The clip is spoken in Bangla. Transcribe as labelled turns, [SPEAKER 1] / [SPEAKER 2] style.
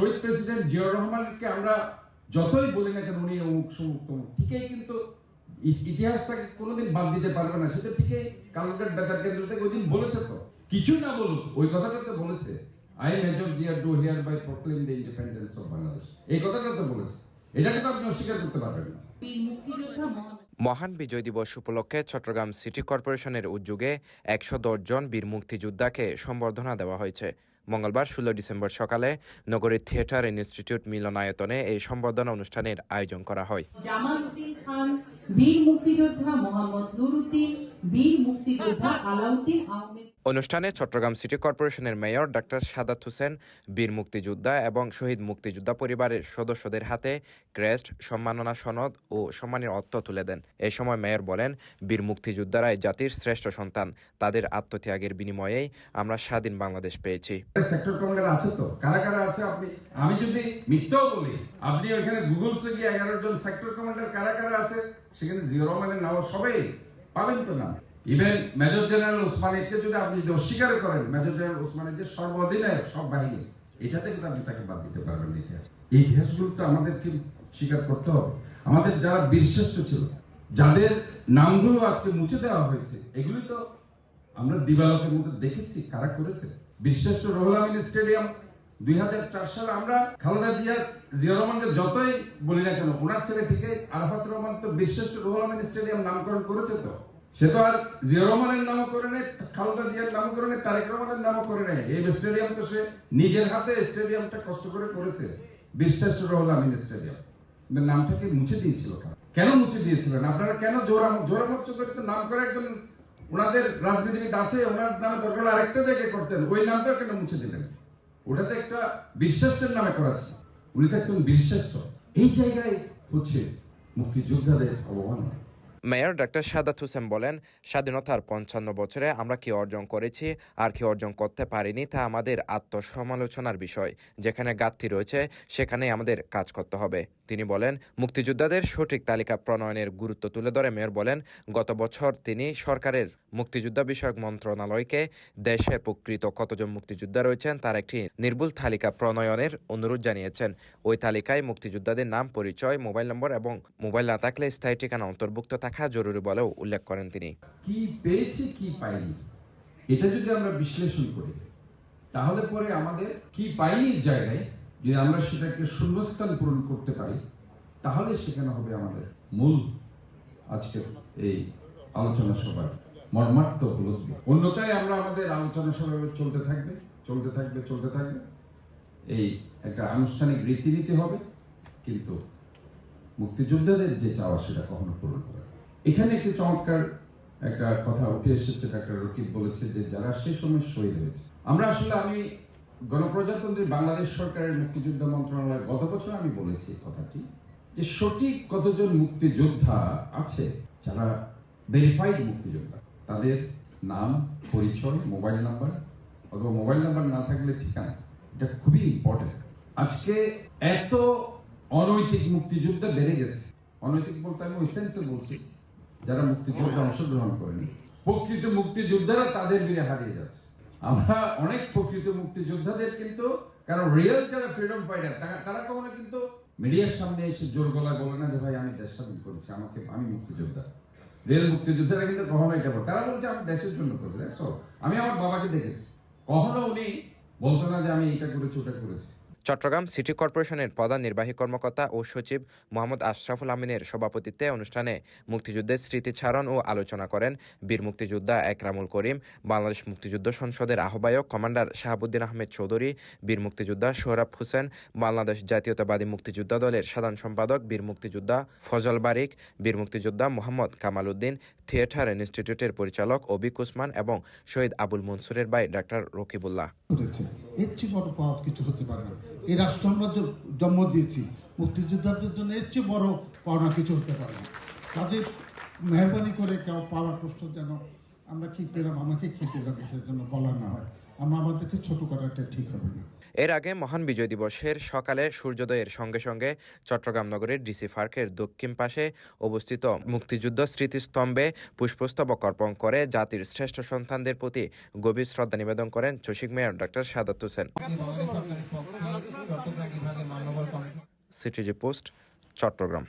[SPEAKER 1] শহীদ প্রেসিডেন্ট জিয়াউর রহমানকে আমরা যতই বলি না কেন, উনি অমুক, সমুক, তমুক, ঠিকই কিন্তু ইতিহাসটাকে কোনোদিন বাদ দিতে পারবে না। সেটা ঠিকই কালুরঘাট বেতার কেন্দ্র থেকে ওই দিন বলেছে তো। কিছু না বলুক, ওই কথাটা তো বলেছে। I major Ziaur do hereby proclaim the independence of Bangladesh এই কথাটা তো বলেছে। এটাকে তো আপনি অস্বীকার করতে পারবেন না।
[SPEAKER 2] মহান
[SPEAKER 3] বিজয় দিবস উপলক্ষে চট্টগ্রাম সিটি কর্পোরেশনের উদ্যোগে একশো জন বীর মুক্তিযোদ্ধাকে সম্বর্ধনা দেওয়া হয়েছে। মঙ্গলবার ষোলো ডিসেম্বর সকালে নগরীর থিয়েটার ইনস্টিটিউট মিলনায়তনে এই সম্বর্ধনা অনুষ্ঠানের আয়োজন করা হয়।
[SPEAKER 2] জামালউদ্দিন খান, বীর মুক্তিযোদ্ধা মোহাম্মদ নুরুদ্দিন বীর মুক্তিযোদ্ধা আলাউদ্দিন আহমেদ।
[SPEAKER 3] অনুষ্ঠানে চট্টগ্রাম সিটি কর্পোরেশনের মেয়র ডাক্তার সাদাত হোসেন বীর মুক্তিযোদ্ধা এবং শহীদ মুক্তিযোদ্ধা পরিবারের সদস্যদের হাতে ক্রেস্ট সম্মাননা সনদ ও সম্মানের অর্থ তুলে দেন। এই সময় মেয়র বলেন বীর মুক্তিযোদ্ধারাই জাতির শ্রেষ্ঠ সন্তান। তাদের আত্মত্যাগের বিনিময়েই আমরা স্বাধীন বাংলাদেশ পেয়েছি।
[SPEAKER 1] সেক্টর কমান্ডার আছে তো? কারা কারা আছে আপনি? আমি যদি মিথ্যাও বলি আপনি ওখানে গুগলসে গিয়ে এগারো জন সেক্টর কমান্ডার কারা কারা আছে? সেখানে জিও রহমানের নাম সবাই। পাবেন তো না? ইভেন মেজর জেনারেল ওসমানীকে যদি আপনি যদি অস্বীকার করেন মেজর জেনারেল ওসমানের যে সর্বদিনের সব বাহিনী, এটাতে কিন্তু আপনি তাকে বাদ দিতে পারবেন ইতিহাস। এই ইতিহাসগুলো তো আমাদেরকে স্বীকার করতে হবে। আমাদের যারা বীরশ্রেষ্ঠ ছিল, যাদের নামগুলো আজকে মুছে দেওয়া হয়েছে, এগুলি তো আমরা দিবালকের মধ্যে দেখেছি, কারা করেছে? বিশ্রেষ্ঠ রোহুল স্টেডিয়াম কেন নিজের হাতে স্টেডিয়ামটা কষ্ট করে করেছে স্টেডিয়াম। নামটাকে মুছে দিয়েছিল কেন? মুছে দিয়েছিলেন আপনারা কেন জোরা জোরা চৌধুরী নাম করে একজন ওনাদের রাজনীতিবিদ আছে, ওনার নামে দরকার আরেকটা জায়গায় করতেন, ওই নামটা কেন মুছে দিলেন? ওটাতে একটা বিশ্বাসের নামে করা ছিল উনি তো একজন বিশ্বাস এই জায়গায় হচ্ছে মুক্তিযোদ্ধাদের অবমাননা।
[SPEAKER 3] মেয়র ডক্টর সাদাত হোসেন বলেন, স্বাধীনতার পঞ্চান্ন বছরে আমরা কি অর্জন করেছি আর কি অর্জন করতে পারিনি তা আমাদের আত্মসমালোচনার বিষয়। যেখানে ঘাটতি রয়েছে, সেখানে আমাদের কাজ করতে হবে। তিনি বলেন, মুক্তিযোদ্ধাদের সঠিক তালিকা প্রণয়নের গুরুত্ব তুলে ধরে। মেয়র বলেন, গত বছর তিনি সরকারের মুক্তিযোদ্ধা বিষয়ক মন্ত্রণালয়কে দেশে প্রকৃত কতজন মুক্তিযোদ্ধা রয়েছেন তার একটি নির্ভুল তালিকা প্রণয়নের অনুরোধ জানিয়েছেন। ওই তালিকায় মুক্তিযোদ্ধাদের নাম, পরিচয়, মোবাইল নম্বর এবং মোবাইল না থাকলে স্থায়ী ঠিকানা অন্তর্ভুক্ত থাকা জরুরি বলেও উল্লেখ করেন তিনি।
[SPEAKER 1] কি পেয়েছি, কি পাইনি? এটা যদি আমরা বিশ্লেষণ করি, তাহলে পরে আমাদের কি পাইনির জায়গায় যদি আমরা সেটাকে শূন্যস্থান পূরণ করতে পারি, তাহলে সেখানে হবে আমাদের মূল আজকের এই আলোচনা সভার মর্মার্থ উপলব্ধি। অন্যটাই আমরা আমাদের আলোচনা সভা চলতে থাকবে চলতে থাকবে চলতে থাকবে। এই একটা আনুষ্ঠানিক রীতিনীতি হবে, কিন্তু মুক্তিযোদ্ধাদের যে চাওয়া সেটা কখনো পূরণ হবে এখানে একটি চমৎকার একটা কথা উঠে এসেছে, ডাক্তার রকিব বলেছে যে যারা সে সময় শহীদ হয়েছে। আমরা আসলে আমি গণপ্রজাতন্ত্রী বাংলাদেশ সরকারের মুক্তিযোদ্ধা মন্ত্রণালয় গত বছর আমি বলেছি কথাটি, যে সঠিক কতজন মুক্তিযোদ্ধা আছে, যারা ভেরিফাইড মুক্তিযোদ্ধা তাদের নাম, পরিচয় মোবাইল নাম্বার অথবা মোবাইল নাম্বার না থাকলে ঠিকানা, এটা খুবই ইম্পর্টেন্ট আজকে এত অনৈতিক মুক্তিযোদ্ধা বেড়ে গেছে। অনৈতিক বলতে আমি ওই সেন্সে বলছি, যারা মুক্তিযুদ্ধে অংশগ্রহণ করেনি। প্রকৃত মুক্তিযোদ্ধারা তাদের বীরে হারিয়ে যাচ্ছে। আমরা অনেক প্রকৃত মুক্তিযোদ্ধাদের কিন্তু, কারণ রিয়েল যারা ফ্রিডম ফাইটার তারা কখনো কিন্তু মিডিয়ার সামনে এসে জোর গলা বলে না যে, ভাই, আমি দেশ স্বাধীন করেছি, আমাকে, আমি মুক্তিযোদ্ধা। রিয়েল মুক্তিযোদ্ধারা কিন্তু কখনো এটা করে তারা বলছে আমি দেশের জন্য করেছি দেখছ আমি আমার বাবাকে দেখেছি। কখনো উনি বলতো না যে আমি এটা করেছি, ওটা করেছি।
[SPEAKER 3] চট্টগ্রাম সিটি কর্পোরেশনের প্রধান নির্বাহী কর্মকর্তা ও সচিব মোহাম্মদ আশরাফুল আমিনের সভাপতিত্বে অনুষ্ঠানে মুক্তিযুদ্ধের স্মৃতিচারণ ও আলোচনা করেন বীর মুক্তিযোদ্ধা একরামুল করিম, বাংলাদেশ মুক্তিযুদ্ধ সংসদের আহ্বায়ক কমান্ডার শাহাবুদ্দিন আহমেদ চৌধুরী, বীর মুক্তিযোদ্ধা সোহরাব হোসেন, বাংলাদেশ জাতীয়তাবাদী মুক্তিযোদ্ধা দলের সাধারণ সম্পাদক বীর মুক্তিযোদ্ধা ফজল বারিক, বীর মুক্তিযোদ্ধা মোহাম্মদ কামাল উদ্দিন, থিয়েটার ইনস্টিটিউটের পরিচালক অবিক উসমান এবং শহীদ আবুল মনসুরের ভাই ডাক্তার রকিবুল্লাহ।
[SPEAKER 4] এর চেয়ে বড় কিছু হতে পারে না। এই রাষ্ট্র আমরা জন্ম দিয়েছি, মুক্তিযোদ্ধাদের জন্য এর চেয়ে বড় পাওনা কিছু হতে পারে না। কাজে মেহরবানি করে কেউ পাওয়ার প্রশ্ন যেন আমরা কি পেলাম, আমাকে কি পেলাম এটার জন্য বলা না হয়। আমরা আমাদেরকে ছোট করাটা ঠিক হবে না।
[SPEAKER 3] এর আগে মহান বিজয় দিবসের সকালে সূর্যোদয়ের সঙ্গে সঙ্গে চট্টগ্রাম নগরের ডিসি পার্কের দক্ষিণ পাশে অবস্থিত মুক্তিযুদ্ধ স্মৃতিস্তম্ভে পুষ্পস্তবক অর্পণ করে জাতির শ্রেষ্ঠ সন্তানদের প্রতি গভীর শ্রদ্ধা নিবেদন করেন চসিক mayor doctor Sadat Hossain. CTG post Chattogram.